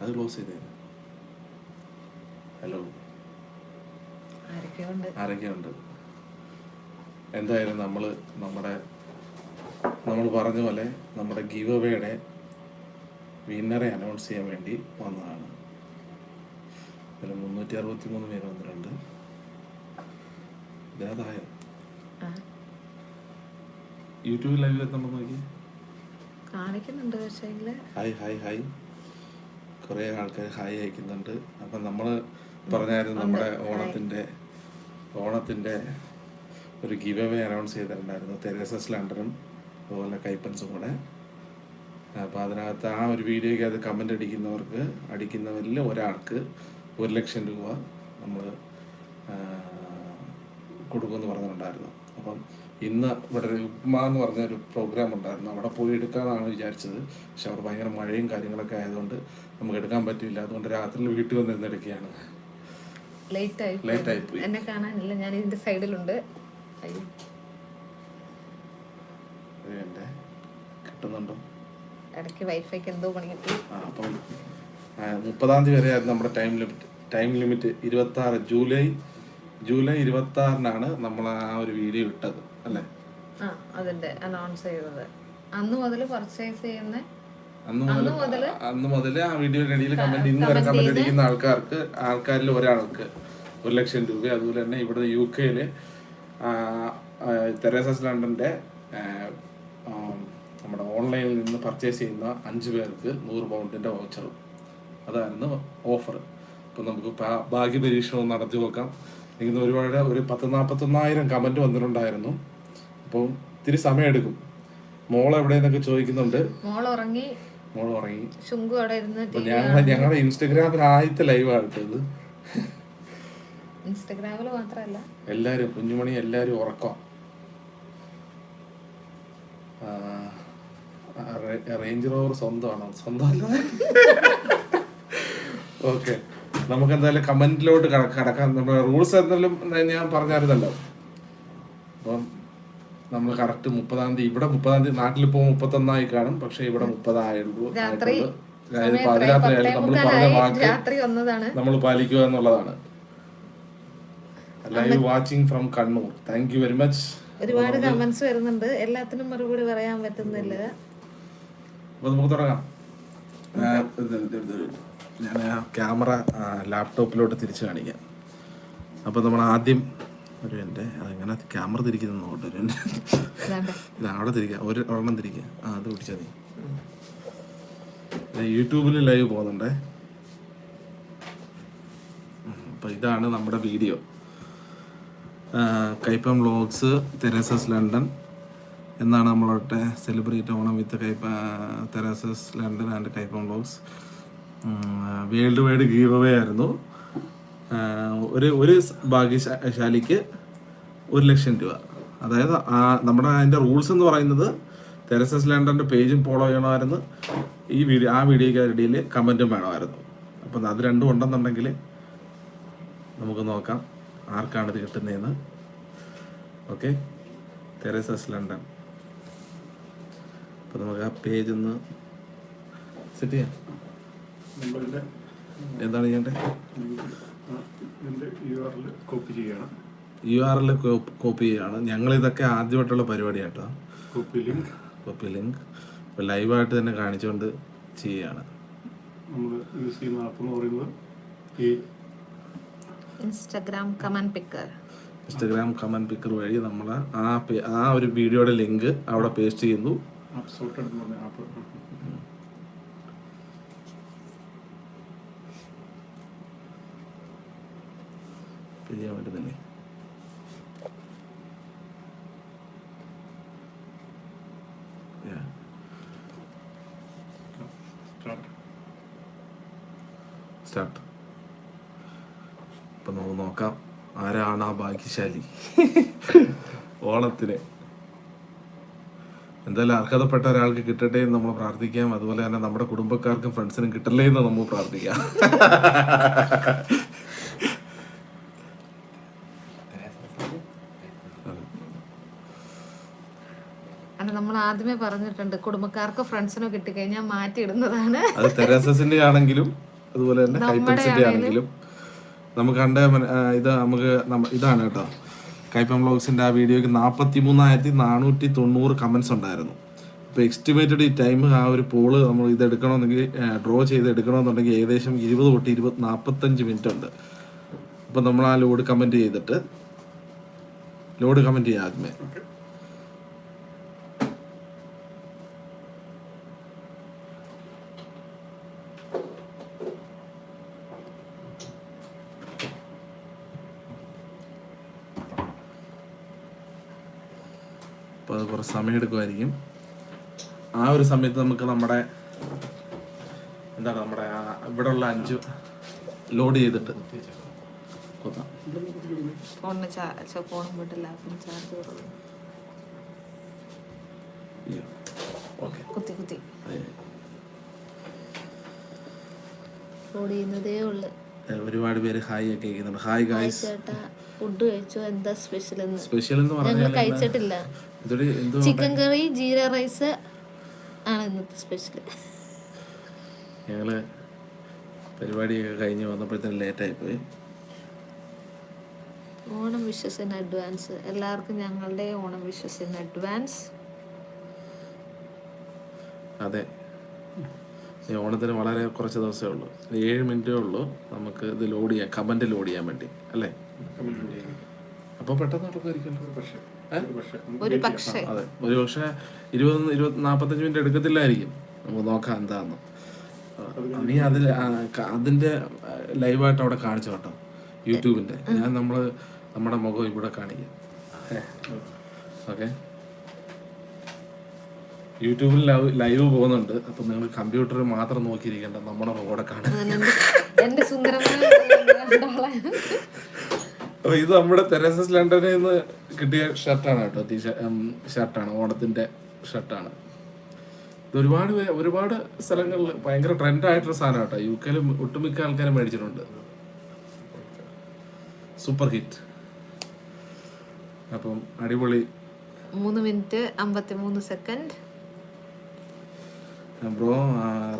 അത് ക്ലോസ് ചെയ്തേ. ഹലോ ആരൊക്കെയുണ്ട്? എന്തായാലും നമ്മൾ നമ്മുടെ നമ്മൾ പറഞ്ഞ പോലെ നമ്മുടെ ഗീവ് അവേയുടെ വിന്നറെ അനൗൺസ് ചെയ്യാൻ വേണ്ടി വന്നതാണ്. ഇതിൽ മുന്നൂറ്റി അറുപത്തി മൂന്ന് പേര് വന്നിട്ടുണ്ട്. ഇതിനകത്തായോ യൂട്യൂബ് യൂട്യൂബിൽ ലൈവ് എത്തുമ്പോൾ നോക്കി കാണിക്കുന്നുണ്ട് പക്ഷേ ഹായ് ഹായ് ഹായ് കുറേ ആൾക്കാർ ഹായ് അയക്കുന്നുണ്ട് അപ്പം നമ്മൾ പറഞ്ഞായിരുന്നു നമ്മുടെ ഓണത്തിന്റെ ഓണത്തിന്റെ ഒരു ഗിവ് അവേ അനൗൺസ് ചെയ്തിട്ടുണ്ടായിരുന്നു. തെരേസ ലണ്ടനും അതുപോലെ കൈപ്പൻസും കൂടെ. അപ്പോൾ അതിനകത്ത് ആ ഒരു വീഡിയോയ്ക്ക് അത് കമന്റ് അടിക്കുന്നവർക്ക് അടിക്കുന്നവരിൽ ഒരാൾക്ക് ഒരു ലക്ഷം രൂപ നമ്മൾ കൊടുക്കുമെന്ന് പറഞ്ഞിട്ടുണ്ടായിരുന്നു. അപ്പം ഇന്ന് ഇവിടെ ഒരു ഉപ്മ എന്ന് പറഞ്ഞ ഒരു പ്രോഗ്രാം ഉണ്ടായിരുന്നു. അവിടെ പോയി എടുക്കാമെന്നാണ് വിചാരിച്ചത്. പക്ഷെ അവിടെ ഭയങ്കര മഴയും കാര്യങ്ങളൊക്കെ ആയതുകൊണ്ട് നമുക്ക് എടുക്കാൻ പറ്റില്ല അതുകൊണ്ട് രാത്രി വീട്ടിൽ വന്ന് എടുക്കുകയാണ് ലേറ്റ് ആയി. പോയി. എന്നെ കാണാനില്ല. ഞാൻ ഇതിന്റെ സൈഡിലുണ്ട്. കിട്ടുന്നുണ്ടോ? ഇടയ്ക്ക് വൈഫൈക്ക് എന്തോ പണി കിട്ടി അപ്പം മുപ്പതാം തീയതി വരെ ആയിരുന്നു നമ്മുടെ ടൈം ലിമിറ്റ്. ടൈം ലിമിറ്റ് ഇരുപത്തി ആറ് ജൂലൈ ജൂലൈ ഇരുപത്തി ആറിനാണ് നമ്മൾ ആ ഒരു വീഡിയോ ഇട്ടത്. അല്ലേ? ആ അതിന്റെ അനൗൺസ് ചെയ്തത്. അന്ന് മുതൽ പർച്ചേസ് ചെയ്യുന്ന അന്ന് മുതൽ അന്ന് മുതൽ ആ വീഡിയോയുടെ ഇടയിൽ കമന്റ് ഇന്ന് വരെ കമന്റ് അടിക്കുന്ന ആൾക്കാർക്ക് ആൾക്കാരിൽ ഒരാൾക്ക് ഒരു ലക്ഷം രൂപ. അതുപോലെ തന്നെ ഇവിടെ യു കെയിൽ തെരേസസ് ലണ്ടന്റെ നമ്മുടെ ഓൺലൈനിൽ നിന്ന് പർച്ചേസ് ചെയ്യുന്ന അഞ്ച് പേർക്ക് നൂറ് പൗണ്ടിന്റെ വൗച്ചറും അതായിരുന്നു ഓഫർ അപ്പം നമുക്ക് ഭാഗ്യ ഭാഗ്യപരീക്ഷണം നടത്തി നോക്കാം. ഇന്ന് ഒരുപാട് ഒരു പത്ത് നാൽപ്പത്തൊന്നായിരം കമന്റ് വന്നിട്ടുണ്ടായിരുന്നു. അപ്പം ഇത്തിരി സമയമെടുക്കും. മോൾ എവിടെയെന്നൊക്കെ ചോദിക്കുന്നുണ്ട്. മോൾ ഉറങ്ങി മോൾ ഉറങ്ങി ശുങ്കു അവിടെ ഇരുന്ന് അപ്പൊ ഞങ്ങളെ ഞങ്ങളുടെ ഇൻസ്റ്റഗ്രാമിൽ ആദ്യത്തെ ലൈവ് ഇൻസ്റ്റഗ്രാമിൽ മാത്രമല്ല. എല്ലാരും കുഞ്ഞുമണി എല്ലാരും ഉറക്കം. റേഞ്ച് റോവർ സ്വന്തമാണോ? സ്വന്തമല്ല. ഓക്കെ. നമുക്ക് എന്തായാലും കമന്റിലോട്ട് കടക്കാം. നമ്മുടെ റൂൾസ് എന്തായാലും ഞാൻ പറഞ്ഞായിരുന്നല്ലോ അപ്പം നമ്മൾ കറക്റ്റ് മുപ്പതാം തീയതി ഇവിടെ മുപ്പതാം തീയതി നാട്ടിൽ പോകുമ്പോൾ മുപ്പത്തൊന്നായി കാണും. പക്ഷെ ഇവിടെ മുപ്പതായുള്ളൂ. അതായത് പാതിരാത്രി നമ്മൾ പറഞ്ഞ വാക്ക് വന്നതാണ് നമ്മൾ പാലിക്കുക എന്നുള്ളതാണ്. Live watching from Kannur. Thank you very much ഒരുപാട് കമന്റ്സ് വരുന്നുണ്ട്. എല്ലാത്തിനും മറുപടി പറയാൻ പറ്റുന്നില്ല. അപ്പോൾ നമുക്ക് തുടങ്ങാം. ഞാൻ ക്യാമറ ലാപ്ടോപ്പിലോട്ട് തിരിച്ചു കാണിക്കാം. അപ്പോൾ നമ്മൾ ആദ്യം ഒരു എന്റെ അതെങ്ങനെ ക്യാമറ തിരിക്കുന്നു നോട്ട് ഒരു ഇത് അവിടെ തിരിക്കുക ഒരു ഒരെണ്ണം തിരിക്കുക ആ അത് പിടിച്ചാൽ മതി. യൂട്യൂബിൽ ലൈവ് പോകുന്നുണ്ടേ. അപ്പം ഇതാണ് നമ്മുടെ video Kaippam vlogs Teresa's London എന്നാണ് നമ്മളോട്ടെ celebrate Onam with Kaippa Teresa's London and Kaippam vlogs worldwide give away ആയിരുന്നു. ഒരു ഒരു ഭാഗ്യശാലിക്ക് ഒരു ലക്ഷം രൂപ. അതായത് ആ നമ്മുടെ അതിന്റെ റൂൾസ് എന്ന് പറയുന്നത് തെരസസ് ലാൻഡറിന്റെ പേജും ഫോളോ ചെയ്യണമായിരുന്നു. ഈ വീഡിയോ ആ വീഡിയോയ്ക്ക് ഇടയിൽ കമന്റും വേണമായിരുന്നു. അപ്പം അത് രണ്ടും ഉണ്ടെന്നുണ്ടെങ്കിൽ നമുക്ക് നോക്കാം ആർക്കാണ് ഇത് കിട്ടുന്നതെന്ന്. ഓക്കെ. തെരസസ് ലണ്ടൻ അപ്പം നമുക്ക് ആ പേജ് ഒന്ന് സെറ്റ് ചെയ്യാം. എന്താണ് ചെയ്യേണ്ടത്? ഇതിന്റെ യു ആർ എൽ കോപ്പി ചെയ്യണം. യു കോപ്പി ചെയ്യുകയാണ് ഞങ്ങൾ ഇതൊക്കെ ആദ്യമായിട്ടുള്ള പരിപാടിയാട്ടോ. കോപ്പി ലിങ്ക് കോപ്പി ലിങ്ക് ഇപ്പോൾ ലൈവായിട്ട് തന്നെ കാണിച്ചുകൊണ്ട് ചെയ്യുകയാണ് നമ്മൾ യൂസ് ചെയ്യുന്ന ആപ്പ് എന്ന് പറയുന്നത് ഈ Instagram comment picker Instagram picker വഴി നമ്മൾ ആ ആ ഒരു വീഡിയോയുടെ ലിങ്ക് അവിടെ പേസ്റ്റ് ചെയ്യുന്നു. ആപ്പ് സോർട്ടഡ് എന്ന് പറഞ്ഞ ആപ്പ് ചെയ്യാൻ പറ്റുന്നില്ലേ. സ്റ്റാർട്ട് സ്റ്റാർട്ട് അപ്പം നമുക്ക് നോക്കാം. ആരാണ് ആ ഭാഗ്യശാലി? ഓണത്തിന്. എന്തായാലും അർഹതപ്പെട്ട ഒരാൾക്ക് കിട്ടട്ടെ എന്ന് നമ്മൾ പ്രാർത്ഥിക്കാം. അതുപോലെ തന്നെ നമ്മുടെ കുടുംബക്കാർക്കും ഫ്രണ്ട്സിനും കിട്ടല്ലേ എന്ന് നമ്മൾ പ്രാർത്ഥിക്കാം അത് നമ്മൾ നമ്മൾ ആദ്യമേ പറഞ്ഞിട്ടുണ്ട് കുടുംബക്കാർക്കോ ഫ്രണ്ട്സിനോ കിട്ടിക്കഴിഞ്ഞാൽ മാറ്റിയിടുന്നതാണ്. അത് തെരേസസിന്റെ ആണെങ്കിലും അതുപോലെ തന്നെ കൈപ്പൻസിന്റെ ആണെങ്കിലും. നമുക്ക് കണ്ട ഇത് നമുക്ക് ഇതാണ് കേട്ടോ. കൈപ്പൻ ബ്ലോഗ്സിന്റെ ആ വീഡിയോക്ക് നാൽപ്പത്തി മൂന്നായിരത്തി നാനൂറ്റി തൊണ്ണൂറ് കമന്റ്സ് ഉണ്ടായിരുന്നു. അപ്പോൾ എസ്റ്റിമേറ്റഡ് ഈ ടൈം ആ ഒരു പോൾ നമ്മൾ ഇത് എടുക്കണമെന്നെങ്കിൽ ഡ്രോ ചെയ്ത് എടുക്കണമെന്നുണ്ടെങ്കിൽ ഏകദേശം ഇരുപത് തൊട്ട് ഇരുപത് നാൽപ്പത്തഞ്ച് മിനിറ്റ് ഉണ്ട്. അപ്പൊ നമ്മൾ ആ ലോഡ് കമന്റ് ചെയ്തിട്ട് ലോഡ് കമന്റ് ചെയ്യാം ആദ്യമേ. അപ്പോൾ അത് കുറച്ച് സമയമെടുക്കുമായിരിക്കും ആ ഒരു സമയത്ത് നമുക്ക് നമ്മുടെ എന്താണ് നമ്മുടെ ഇവിടെ ഉള്ള അഞ്ച് ലോഡ് ചെയ്തിട്ട് കൊത്താം. ഫോണിന് ചാർജ് ഫോണും വിട്ടില്ല പിന്നെ ചാർജ് കുറവ്. ഓക്കെ. കുത്തി കുത്തി. ലോഡ് ചെയ്യുന്നതേ ഉള്ളു. ഒരുപാട് പേര് ഹായ് ഒക്കെ കേൾക്കുന്നുണ്ട്. Hi guys. ഫുഡ് കഴിച്ചോ? എന്താ സ്പെഷ്യൽ എന്ന്? സ്പെഷ്യൽ എന്ന് പറഞ്ഞാൽ കഴിച്ചിട്ടില്ല. ചിക്കൻ കറി ജീര റൈസ് ആണ് ഇന്നത്തെ സ്പെഷ്യൽ ഞങ്ങൾ പരിപാടിയൊക്കെ കഴിഞ്ഞ് വന്നപ്പോഴത്തേനും ലേറ്റായി പോയി ഓണം വിഷസ് ഇൻ അഡ്വാൻസ് എല്ലാവർക്കും ഞങ്ങളുടെ ഓണം വിഷസ് ഇൻ അഡ്വാൻസ് അതെ. ഓണത്തിന് വളരെ കുറച്ച് ദിവസമേ ഉള്ളൂ. ഏഴ് മിനിറ്റേ ഉള്ളൂ നമുക്ക് ഇത് ലോഡ് ചെയ്യാം കമന്റ് ലോഡ് ചെയ്യാൻ വേണ്ടി. അല്ലേ? അപ്പോൾ പെട്ടെന്ന് പക്ഷേ പക്ഷേ ഒരു പക്ഷേ അതെ. ഒരു പക്ഷേ ഇരുപത് ഇരുപത് നാൽപ്പത്തഞ്ച് മിനിറ്റ് എടുക്കത്തില്ലായിരിക്കും. നമുക്ക് നോക്കാം എന്താന്ന്. നീ അതിൽ അതിന്റെ ലൈവായിട്ട് അവിടെ കാണിച്ചു കേട്ടോ യൂട്യൂബിന്റെ ഞാൻ നമ്മൾ നമ്മുടെ മുഖം ഇവിടെ കാണിക്കാം. ഓക്കെ. യൂട്യൂബിൽ ലൈവ് ലൈവ് പോകുന്നുണ്ട്. അപ്പൊ നിങ്ങൾ കമ്പ്യൂട്ടർ മാത്രം നോക്കിയിരിക്കണ്ട നമ്മുടെ മുഖം കാണാം എന്റെ സുന്ദരമായ രണ്ടാളെ. അപ്പൊ ഇത് നമ്മുടെ തെരേസസ് ലണ്ടനിൽ നിന്ന് കിട്ടിയ ഷർട്ടാണ് കേട്ടോ. ടീ ഷർട്ടാണ്. ഓണത്തിന്റെ ഷർട്ടാണ്. ഇത് ഒരുപാട് ഒരുപാട് സ്ഥലങ്ങളിൽ ഭയങ്കര ട്രെൻഡ് ആയിട്ടുള്ള സാധനം കേട്ടോ. യു കെയിൽ ഒട്ടുമിക്ക ആൾക്കാരും മേടിച്ചിട്ടുണ്ട്. Super hit. അപ്പം അടിപൊളി. മൂന്ന് മിനിറ്റ് അമ്പത്തി മൂന്ന് സെക്കൻഡ് ബ്രോ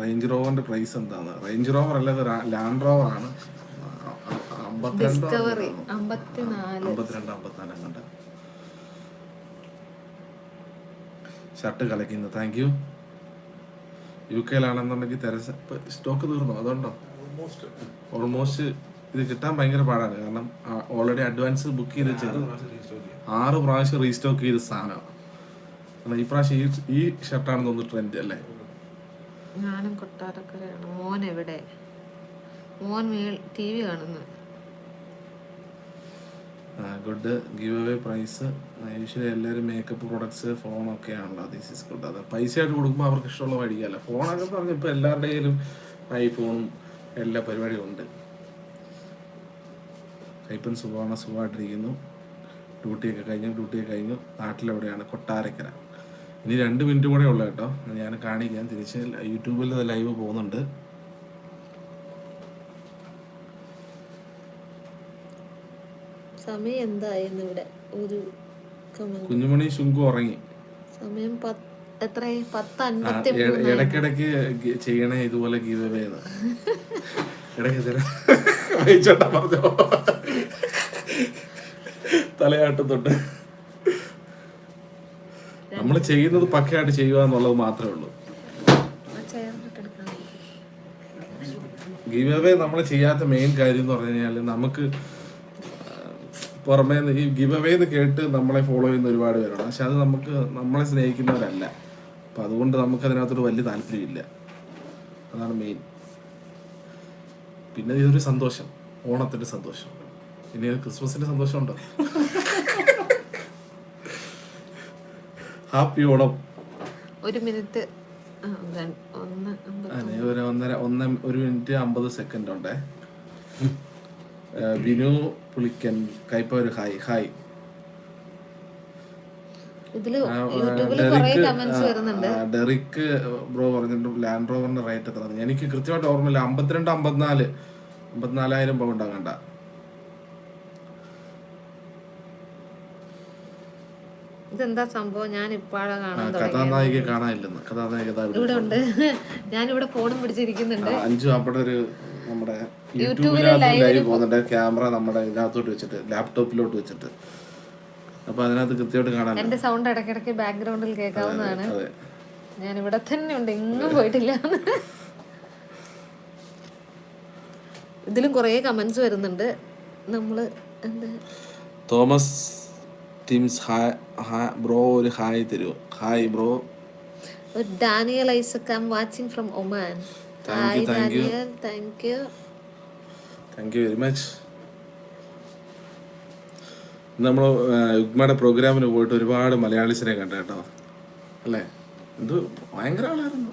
റേഞ്ച് റോവറിന്റെ പ്രൈസ് എന്താണ്? റേഞ്ച് റോവർ അല്ലാതെ ലാൻഡ് റോവർ ആണ് ഡിസ്കവറി അമ്പത്തിനാല്. അമ്പത്തിരണ്ട് അമ്പത്തിനാല് അങ്ങോട്ട് ഷർട്ട് കളിക്കുന്നു. താങ്ക് യു യു കെയിലാണെന്നുണ്ടെങ്കിൽ തെരസ് സ്റ്റോക്ക് തീർന്നു. അതുകൊണ്ടോ? ഓൾമോസ്റ്റ് ഇത് കിട്ടാൻ ഭയങ്കര പാടാണ്. കാരണം ഓൾറെഡി അഡ്വാൻസ് ബുക്ക് ചെയ്ത് വെച്ചത് ആറ് പ്രാവശ്യം റീസ്റ്റോക്ക് ചെയ്ത സാധനമാണ് കാരണം ഈ പ്രാവശ്യം ഈ ഈ ഷർട്ടാണെന്ന് തോന്നുന്നു ട്രെൻഡ് അല്ലേ? ഞാനും കൊട്ടാരക്കരയാണ്. മോൻ എവിടെ? മോൻ മേൽ ടി വി കാണുന്നു. Good give away prize usually എല്ലാവരും മേക്കപ്പ് പ്രൊഡക്ട്സ് ഫോണൊക്കെയാണല്ലോ ദിസ് ഇസ് ഗുഡ് അത് പൈസ ആയിട്ട് കൊടുക്കുമ്പോൾ അവർക്ക് ഇഷ്ടമുള്ള മേടിക്കാമല്ലോ ഫോണൊക്കെ പറഞ്ഞ് ഇപ്പോൾ എല്ലാവരുടെ കയ്യിലും ഐഫോണും എല്ലാ പരിപാടിയും ഉണ്ട്. കൈപ്പൻ സുഖമാണ് സുഖമായിട്ടിരിക്കുന്നു. ഡ്യൂട്ടിയൊക്കെ കഴിഞ്ഞു ഡ്യൂട്ടിയൊക്കെ കഴിഞ്ഞു. നാട്ടിലെവിടെയാണ്? കൊട്ടാരക്കര. ഇനി രണ്ട് മിനിറ്റ് കൂടെ ഉള്ളു കേട്ടോ. ഞാൻ കാണിക്കാം. തിരിച്ച് യൂട്യൂബിൽ ലൈവ് പോകുന്നുണ്ട്. സമയം എന്തായിരുന്നു ഇവിടെ ഒരു കുഞ്ഞുമണി ശുങ്കു ഉറങ്ങി. സമയം എത്രയായി? പത്ത് അൻപത്തി ഇട- മൂന്ന് ഇടയ്ക്കിടയ്ക്ക് ഗി- ചെയ്യണേ ഇതുപോലെ ഗീവ് അവേ ഇടയ്ക്ക് തരാം പറഞ്ഞോ. തലയാട്ടുന്നുണ്ട്. നമ്മൾ ചെയ്യുന്നത് പക്കയായിട്ട് ചെയ്യുക എന്നുള്ളത് മാത്രമേ ഉള്ളൂ. ഗീവേ അവേ നമ്മൾ ചെയ്യാത്ത മെയിൻ കാര്യം എന്ന് പറഞ്ഞു കഴിഞ്ഞാൽ നമുക്ക് പുറമേ നിന്ന് ഈ ഗിവ് അവേ എന്ന് കേട്ട് നമ്മളെ ഫോളോ ചെയ്യുന്ന ഒരുപാട് പേരാണ് പക്ഷെ അത് നമുക്ക് നമ്മളെ സ്നേഹിക്കുന്നവരല്ല. അപ്പം അതുകൊണ്ട് നമുക്ക് അതിനകത്തൊരു വലിയ താല്പര്യമില്ല. അതാണ് മെയിൻ പിന്നെ ഇതൊരു സന്തോഷം. ഓണത്തിന്റെ സന്തോഷം. ഇനി ക്രിസ്മസിന്റെ സന്തോഷമുണ്ടോ? ഹാപ്പി ഓണം. ഒരു മിനിറ്റ്. ഒരു ഒന്നര ഒന്ന് ഒരു മിനിറ്റ് അമ്പത് സെക്കൻഡ് ഉണ്ടേ. വിനു ബിനു പുളിക്കൻ കൈപ്പ ഒരു ഹായ്. ഹായ് ഡെറിക്ക് ബ്രോ പറഞ്ഞിട്ടുണ്ട് ലാൻഡ് റോവറിന്റെ റേറ്റ് എത്ര എനിക്ക് കൃത്യമായിട്ട് ഓർമ്മയില്ല. അമ്പത്തിരണ്ട് അമ്പത്തിനാല്. അമ്പത്തിനാലായിരം പൗണ്ട് ആകണ്ട ഇതെന്താ സംഭവം? ഞാൻ ഇപ്പാഴാ കാണാൻ തുടങ്ങി കഥാനായിക കാണാനില്ലെന്ന്. കഥാനായിക ഇവിടെ ഉണ്ട് ഞാൻ ഇവിടെ ഫോണും പിടിച്ചിരിക്കുന്നുണ്ട്. അഞ്ചു അവിടെ ഒരു നമ്മുടെ യൂട്യൂബിനകത്ത് ലൈവ് പോകുന്നുണ്ട് ക്യാമറ നമ്മുടെ ഇതിനകത്തോട്ട് വെച്ചിട്ട് ലാപ്ടോപ്പിലോട്ട് വെച്ചിട്ട്. അപ്പൊ അതിനകത്ത് കൃത്യമായിട്ട് കാണാൻ എന്റെ സൗണ്ട് ഇടയ്ക്കിടയ്ക്ക് ബാക്ക്ഗ്രൗണ്ടിൽ കേൾക്കാവുന്നതാണ്. ഞാൻ ഇവിടെ തന്നെ ഉണ്ട് എങ്ങും പോയിട്ടില്ല. ഇതിലും കുറേ കമന്റ്സ് വരുന്നുണ്ട്. നമ്മൾ എന്താ? Thomas teams hi hi bro ഒരു ഹായ് തരുമോ hi bro Daniel Isaac I watching from Oman. Hi you thank you thank you very much നമ്മൾ യുഗ്മയുടെ പ്രോഗ്രാമിന് പോയിട്ട് ഒരുപാട് മലയാളീസിനെ കണ്ട കേട്ടോ. അല്ലേ? ഇത് ഭയങ്കര ആളായിരുന്നു.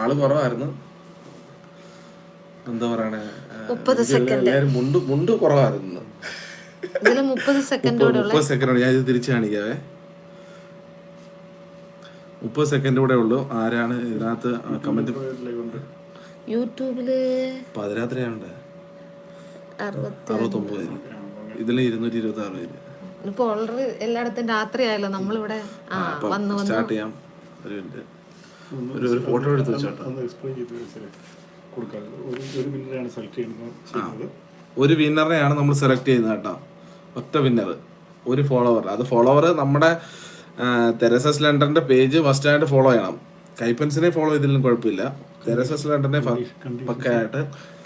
ആൾ കുറവായിരുന്നു. എന്താ പറയണേ? എല്ലാവരും മുണ്ട് മുണ്ട് കുറവായിരുന്നു. മുപ്പത് സെക്കൻഡ് ഞാൻ ഇത് തിരിച്ചു കാണിക്കാവേ. മുപ്പത് സെക്കൻഡ് കൂടെ ഉള്ളൂ. ആരാണ് ഇതിനകത്ത് കമന്റ് യൂട്യൂബിൽ പതിരാത്രിയാണ്ട് അറുപത്തി അറുപത്തൊമ്പത്. ഇതിൽ ഇരുന്നൂറ്റി ഇരുപത്തി ആറ് പേര്. ഇപ്പൊ ഓൾറെഡി എല്ലായിടത്തും രാത്രി ആയല്ലോ നമ്മളിവിടെ ആ വന്ന് വന്ന് സ്റ്റാർട്ട് ചെയ്യാം. ഒരു മിനിറ്റ് ഒരു ഒരു ഫോട്ടോ എടുത്ത് വെച്ചോട്ടോ ഒന്ന് എക്സ്പ്ലെയിൻ ചെയ്ത് വെച്ചാൽ കൊടുക്കാം ഒരു ഒരു മിനിറ്റാണ് സെലക്ട് ചെയ്യുന്നത് ചെയ്യുന്നത്. ഒരു വിന്നറിനെയാണ് നമ്മൾ സെലക്ട് ചെയ്യുന്നത് കേട്ടോ. ഒറ്റ വിന്നർ ഒരു ഫോളോവർ അത് ഫോളോവർ നമ്മുടെ തെരസസ് സ്ലണ്ടറിന്റെ പേജ് ഫസ്റ്റ് ആയിട്ട് ഫോളോ ചെയ്യണം. കൈപ്പൻസിനെ ഫോളോ ചെയ്തില്ലെങ്കിലും കുഴപ്പമില്ല. തെരസസ് സ്ലണ്ടറിനെ പക്കയായിട്ട്.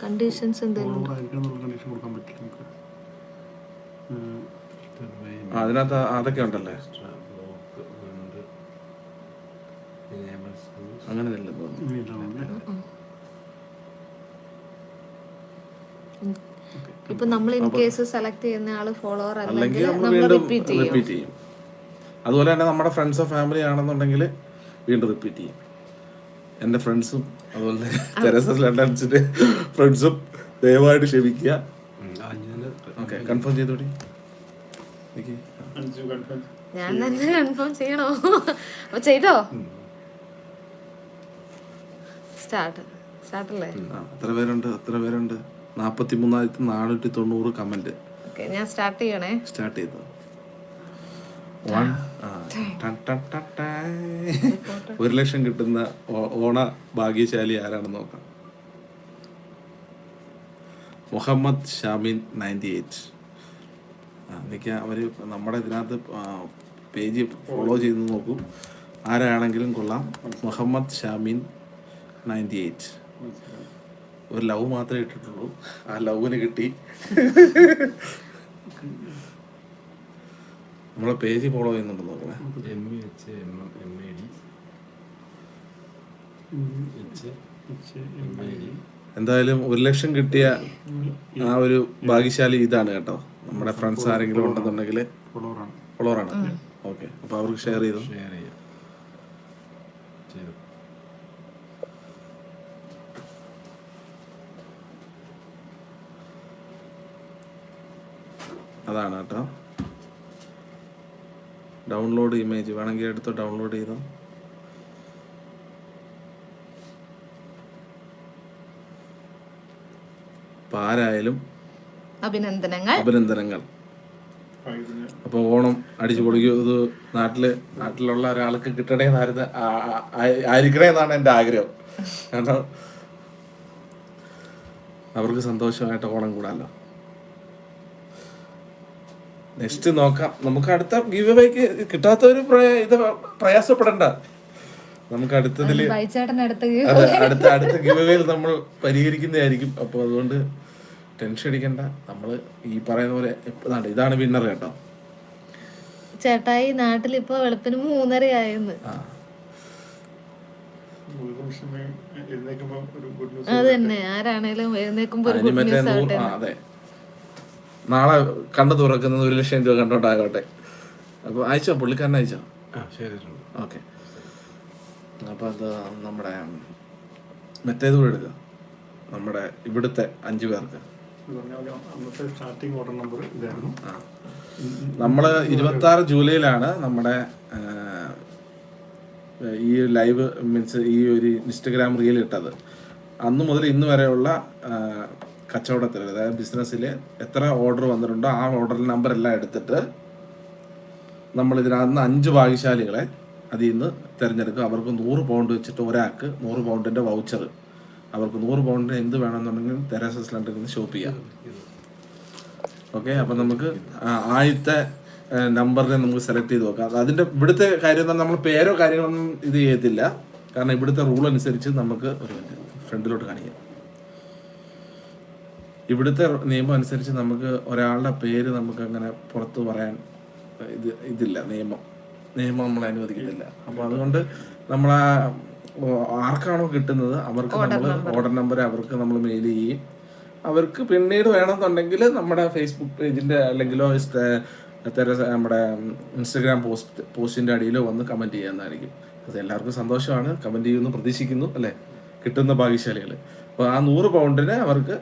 കണ്ടീഷൻസ് എന്തെങ്കിലും ആയിരിക്കണം കണ്ടീഷൻ കൊടുക്കാൻ പറ്റില്ല നമുക്ക്. ആ, അതിനകത്ത് അതൊക്കെ ഉണ്ടല്ലേ? അങ്ങനെ? ഇപ്പൊ നമ്മൾ ഇൻ കേസ് സെലക്ട് ചെയ്യുന്ന ആൾ ഫോളോവർ അല്ലെങ്കിൽ നമ്മൾ നമ്മൾ റിപ്പീറ്റ് ചെയ്യും. റിപ്പീറ്റ് ചെയ്യും. അതുപോലെ തന്നെ നമ്മുടെ ഫ്രണ്ട്സോ ഫാമിലി ആണെന്നുണ്ടെങ്കിൽ വീണ്ടും റിപ്പീറ്റ് ചെയ്യും. എന്റെ ഫ്രണ്ട്സും അതുപോലെ തന്നെ തെരസസ് ലണ്ടൻസിന്റെ ഫ്രണ്ട്സും ദയവായിട്ട് ക്ഷമിക്കുക. ഓക്കെ കൺഫേം ചെയ്തോടി ഞാൻ തന്നെ കൺഫേം ചെയ്യണോ? അപ്പൊ ചെയ്തോ? സ്റ്റാർട്ട് സ്റ്റാർട്ടല്ലേ ആ എത്ര പേരുണ്ട്? എത്ര പേരുണ്ട്? നാൽപ്പത്തി മൂന്നായിരത്തി നാനൂറ്റി തൊണ്ണൂറ് കമന്റ് ഞാൻ സ്റ്റാർട്ട് ചെയ്യണേ. സ്റ്റാർട്ട് ചെയ്തു? വൺ ഒരു ലക്ഷം കിട്ടുന്ന ഓണ ഭാഗ്യശാലി ആരാണെന്ന് നോക്കാം. Muhammad Shamin ninety eight. എനിക്ക് അവർ നമ്മുടെ ഇതിനകത്ത് പേജ് ഫോളോ ചെയ്ത് നോക്കും. ആരാണെങ്കിലും കൊള്ളാം. Muhammad Shamin ninety eight. ഒരു ലവ് മാത്രമേ ഇട്ടിട്ടുള്ളൂ. ആ ലവിന് കിട്ടി. നമ്മളെ പേജ് ഫോളോ ചെയ്യുന്നുണ്ട് നോക്കണേ എന്തായാലും ഒരു ലക്ഷം കിട്ടിയ ആ ഒരു ഭാഗ്യശാലി ഇതാണ് കേട്ടോ. നമ്മുടെ ഫ്രണ്ട്സ് ആരെങ്കിലും ഉണ്ടെന്നുണ്ടെങ്കിൽ ഫോളോവറാണ് ഫോളോവറാണ് ഓക്കെ അപ്പൊ അവർക്ക് ഷെയർ ചെയ്തു. അതാണ് കേട്ടോ. ഡൗൺലോഡ് ഇമേജ് വേണമെങ്കിൽ എടുത്ത് ഡൗൺലോഡ് ചെയ്തോ. ആരായാലും അഭിനന്ദനങ്ങൾ. അഭിനന്ദനങ്ങൾ. അപ്പൊ അപ്പോൾ ഓണം അടിച്ചു പൊളിക്കും. ഇത് നാട്ടിൽ നാട്ടിലുള്ള ഒരാൾക്ക് കിട്ടണേന്നായിരുന്നു ആയിരിക്കണേ ആ- എന്റെ എന്റെ ആഗ്രഹം. കാരണം അവർക്ക് സന്തോഷമായിട്ട് ഓണം കൂടാലോ. നെക്സ്റ്റ് നോക്കാം. നമുക്ക് അടുത്ത ഗീവ് അവേക്ക് കിട്ടാത്തവര് പ്രയ- ഇത് പ്രയാസപ്പെടണ്ട. നമുക്ക് അടുത്തതിൽ അടുത്ത അടുത്ത ഗീവ് അവേയിൽ നമ്മൾ പരിഹരിക്കുന്നതായിരിക്കും. അപ്പോൾ അതുകൊണ്ട് ടെൻഷൻ അടിക്കണ്ട. നമ്മൾ ഈ പറയുന്ന പോലെ ഇതാണ് വിന്നർ കേട്ടോ. ചേട്ടായി നാട്ടിൽ ഇപ്പൊ വെളുപ്പിന് മൂന്നര ആയെന്ന് ആ. ഒരു നിമിഷം എഴുന്നേക്കുമ്പോൾ ഒരു ഗുഡ് ന്യൂസ് അത് തന്നെ. ആരാണേലും എഴുന്നേക്കുമ്പോ ഒരു ഗുഡ് ന്യൂസ് ആവട്ടെ ആ അതെ. നാളെ കണ്ണു തുറക്കുന്നത് ഒരു ലക്ഷം രൂപ കണ്ടോണ്ടാകട്ടെ. അപ്പോൾ അയച്ചോ? പുള്ളിക്കാരൻ അയച്ചോ? ഓക്കെ. അപ്പോൾ അത് നമ്മുടെ മറ്റേത് കൂടെ എടുക്കുക നമ്മുടെ ഇവിടുത്തെ അഞ്ചു പേർക്ക്. നമ്മൾ നമ്മൾ ഇരുപത്തി ആറ് ജൂലൈയിലാണ് നമ്മുടെ ഈ ലൈവ് മീൻസ് ഈ ഒരു ഇൻസ്റ്റഗ്രാം റീൽ ഇട്ടത്. അന്നു മുതൽ ഇന്ന് വരെയുള്ള കച്ചവടത്തിൽ അതായത് ബിസിനസ്സിൽ എത്ര ഓർഡർ വന്നിട്ടുണ്ടോ ആ ഓർഡർ നമ്പർ എല്ലാം എടുത്തിട്ട് നമ്മൾ ഇതിനകത്ത് അഞ്ച് ഭാഗ്യശാലികളെ അതിൽ നിന്ന് തിരഞ്ഞെടുക്കും. അവർക്ക് നൂറ് പൗണ്ട് വെച്ചിട്ട് ഒരാൾക്ക് നൂറ് പൗണ്ടിന്റെ വൗച്ചർ അവർക്ക് നൂറ് പൗണ്ടിന് എന്ത് വേണമെന്നുണ്ടെങ്കിലും തെരേസ സിലിണ്ടറിൽ നിന്ന് ഷോപ്പ് ചെയ്യാം. ഓക്കെ അപ്പം നമുക്ക് ആദ്യത്തെ നമ്പറിനെ നമുക്ക് സെലക്ട് ചെയ്ത് നോക്കാം. അതിന്റെ ഇവിടുത്തെ കാര്യം എന്താ നമ്മൾ പേരോ കാര്യങ്ങളൊന്നും ഇത് ചെയ്യത്തില്ല. കാരണം ഇവിടുത്തെ റൂൾ അനുസരിച്ച് നമുക്ക് ഒരു ഫ്രണ്ടിലോട്ട് കാണിക്കാം. ഇവിടുത്തെ നിയമം അനുസരിച്ച് നമുക്ക് ഒരാളുടെ പേര് നമുക്ക് അങ്ങനെ പുറത്തു പറയാൻ ഇത് ഇതില്ല നിയമം. നിയമം നമ്മൾ അനുവദിക്കുന്നില്ല അപ്പൊ അതുകൊണ്ട് നമ്മൾ ആർക്കാണോ കിട്ടുന്നത് അവർക്ക് നമ്മൾ ഓർഡർ നമ്പർ അവർക്ക് നമ്മൾ മെയിൽ ചെയ്യും അവർക്ക് പിന്നീട് വേണമെന്നുണ്ടെങ്കിൽ നമ്മുടെ ഫേസ്ബുക്ക് പേജിന്റെ അല്ലെങ്കിലോ നമ്മുടെ ഇൻസ്റ്റഗ്രാം പോസ്റ്റ് പോസ്റ്റിന്റെ അടിയിലോ വന്ന് കമന്റ് ചെയ്യാന്നായിരിക്കും അത് എല്ലാവർക്കും സന്തോഷമാണ്. കമന്റ് ചെയ്യുമെന്ന് പ്രതീക്ഷിക്കുന്നു അല്ലേ? കിട്ടുന്ന ഭാഗ്യശാലികൾ അപ്പോൾ ആ നൂറ് പൗണ്ടിന് അവർക്ക്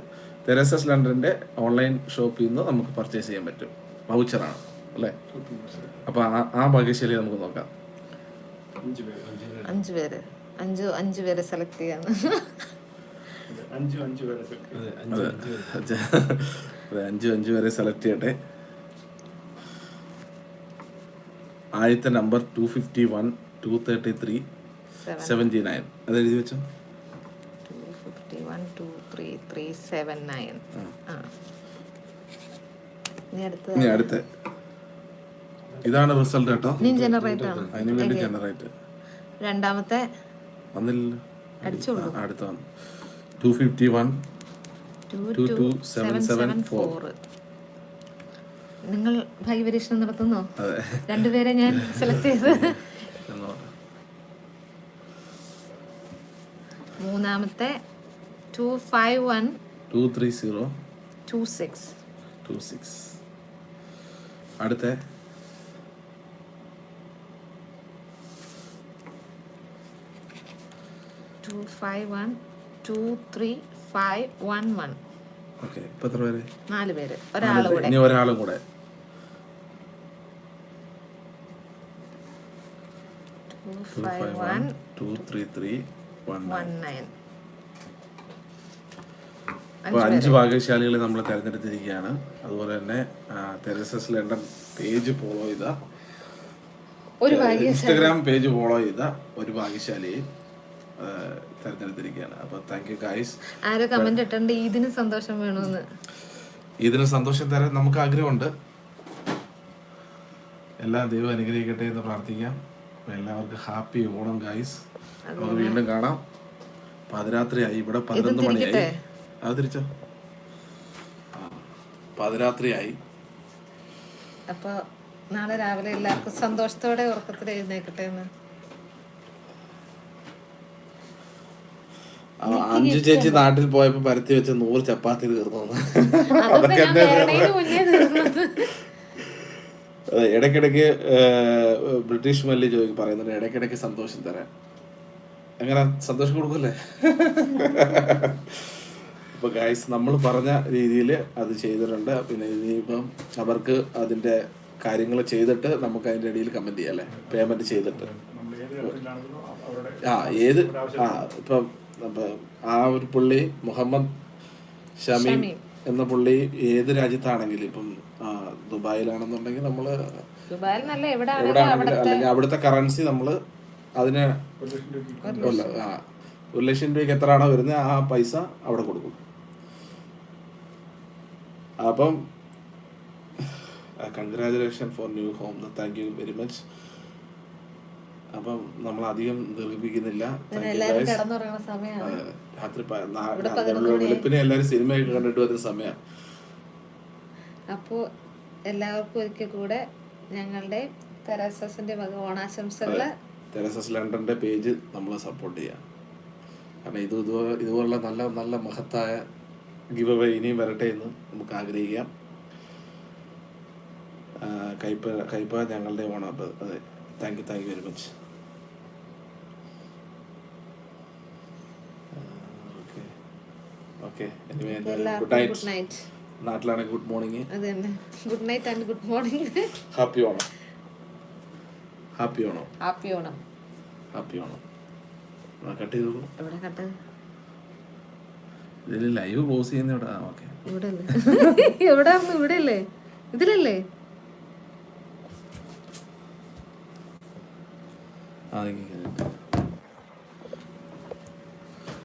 തെരേസസ് ലണ്ടന്റെ ഓൺലൈൻ ഷോപ്പിൽ നിന്ന് നമുക്ക് പർച്ചേസ് ചെയ്യാൻ പറ്റും. വൗച്ചറാണ് അല്ലേ? അപ്പോൾ ആ ആ ഭാഗ്യശാലി നമുക്ക് നോക്കാം. അഞ്ച് പേര് അഞ്ച്. അഞ്ച് പേരെ. സെലക്ട് ചെയ്യാന്ന് അതെ, അഞ്ചും അഞ്ച് സെലക്ട് ചെയ്തു. അതെ അഞ്ചു അഞ്ചു വരെ സെലക്ട് ചെയ്യട്ടെ. ആദ്യത്തെ number two fifty one two thirty three seventy nine അത് എഴുതി വെച്ചോ? Fifty one two three three seven nine ആ. ഇനി അടുത്ത ഇനി അടുത്ത. ഇതാണ് റിസൾട്ട് കേട്ടോ. ഇനി ജനറേറ്റ് ആണ്. അതിന് വേണ്ടി ജനറേറ്റ് രണ്ടാമത്തെ വന്നില്ലല്ലോ. അടിച്ചോളൂ അടുത്ത വന്നു. Two fifty one two two seven seven four നിങ്ങൾ ഭാഗ്യപരീക്ഷണം നടത്തുന്നോ? രണ്ടുപേരെ ഞാൻ സെലക്ട് ചെയ്ത്. മൂന്നാമത്തെ two five one two three zero two six two six അടുത്ത. Two five one two three five one one okay ഇപ്പൊ എത്ര പേര്? നാല് പേര്. ഒരാൾ കൂടെ. ഇനി ഒരാളും കൂടെ. Two five one two three three one one nine അപ്പോൾ അഞ്ച് ഭാഗ്യശാലികളെ നമ്മൾ തിരഞ്ഞെടുത്തിരിക്കുകയാണ്. അതുപോലെ തന്നെ തെരസസ് ലണ്ടൻ പേജ് ഫോളോ ചെയ്ത ഒരു ഇൻസ്റ്റഗ്രാം പേജ് ഫോളോ ചെയ്ത ഒരു ഭാഗ്യശാലിയെ തിരഞ്ഞെടുത്തിരിക്കുകയാണ്. അപ്പോൾ താങ്ക് യു ഗൈസ് ആരോ കമന്റ് ഇട്ടുണ്ട് ഇതിന് സന്തോഷം വേണമെന്ന് ഇതിന് സന്തോഷം തരാൻ നമുക്ക് ആഗ്രഹമുണ്ട്. എല്ലാം ദൈവം അനുഗ്രഹിക്കട്ടെ എന്ന് പ്രാർത്ഥിക്കാം. എല്ലാവർക്കും ഹാപ്പി ഓണം ഗൈസ് നമുക്ക് വീണ്ടും കാണാം. പാതിരാത്രിയായി. ഇവിടെ പതിനൊന്ന് മണിയായി? അത് തിരിച്ചോ പാതിരാത്രിയായി അപ്പൊ നാളെ രാവിലെ എല്ലാവർക്കും സന്തോഷത്തോടെ ഉറക്കത്തിൽ എഴുന്നേക്കട്ടെ എന്ന്. അഞ്ചു ചേച്ചി നാട്ടിൽ പോയപ്പോ പരത്തി വെച്ച നൂറ് ചപ്പാത്തി തീർന്നു. അതൊക്കെ ഇടയ്ക്കിടയ്ക്ക് ബ്രിട്ടീഷ് മല്ലി ജോലി പറയുന്നുണ്ട് ഇടയ്ക്കിടയ്ക്ക് സന്തോഷം തരാൻ. അങ്ങനെ സന്തോഷം കൊടുക്കൂലേ അപ്പൊ ഗായ്സ് നമ്മൾ പറഞ്ഞ രീതിയിൽ അത് ചെയ്തിട്ടുണ്ട്. പിന്നെ ഇനിയിപ്പം അവർക്ക് അതിന്റെ കാര്യങ്ങൾ ചെയ്തിട്ട് നമുക്ക് അതിന്റെ ഇടയിൽ കമന്റ് ചെയ്യാം അല്ലേ? പേയ്മെന്റ് ചെയ്തിട്ട്. ആ ഏത്? ആ ഇപ്പം ആ ഒരു പുള്ളി മുഹമ്മദ് ഷമീം. എന്ന പുള്ളി ഏത് രാജ്യത്താണെങ്കിലും ഇപ്പം ദുബായിലാണെന്നുണ്ടെങ്കിൽ നമ്മൾ അല്ലെങ്കിൽ അവിടുത്തെ കറൻസി നമ്മൾ അതിന് ഒരു ലക്ഷം രൂപയ്ക്ക് എത്രയാണോ വരുന്നത് ആ പൈസ അവിടെ കൊടുക്കും. അപ്പം congratulation for new home thank you very much അപ്പം നമ്മൾ അധികം ദീർഘിപ്പിക്കുന്നില്ല. സമയമാണ് രാത്രി വെളുപ്പിനെ എല്ലാവരും സിനിമയൊക്കെ കണ്ടിട്ട് വരുന്ന സമയം. അപ്പോൾ എല്ലാവർക്കും ഒരിക്കൽ കൂടെ ഞങ്ങളുടെ തെരസസിന്റെ വക തെരസസ് ലണ്ടന്റെ പേജ് നമ്മൾ സപ്പോർട്ട് ചെയ്യാം. കാരണം ഇത് ഇതുപോലെ ഇതുപോലുള്ള നല്ല നല്ല മഹത്തായ ഗിവ് അവേ ഇനിയും വരട്ടെ എന്ന് നമുക്ക് ആഗ്രഹിക്കാം. കൈപ്പ കൈപ്പ ഞങ്ങളുടെ ഓണം അപ്പൊ അതെ thank you thank you very much okay good night നാട്ടിലാണെങ്കിൽ good morning good night and good morning happy Onam. Happy Onam. Happy Onam. Happy Onam. Cut ചെയ്തോളൂ. എവിടെ കട്ടത് ലൈവ് പോസ് ചെയ്യുന്ന ഇതിലല്ലേ? ആ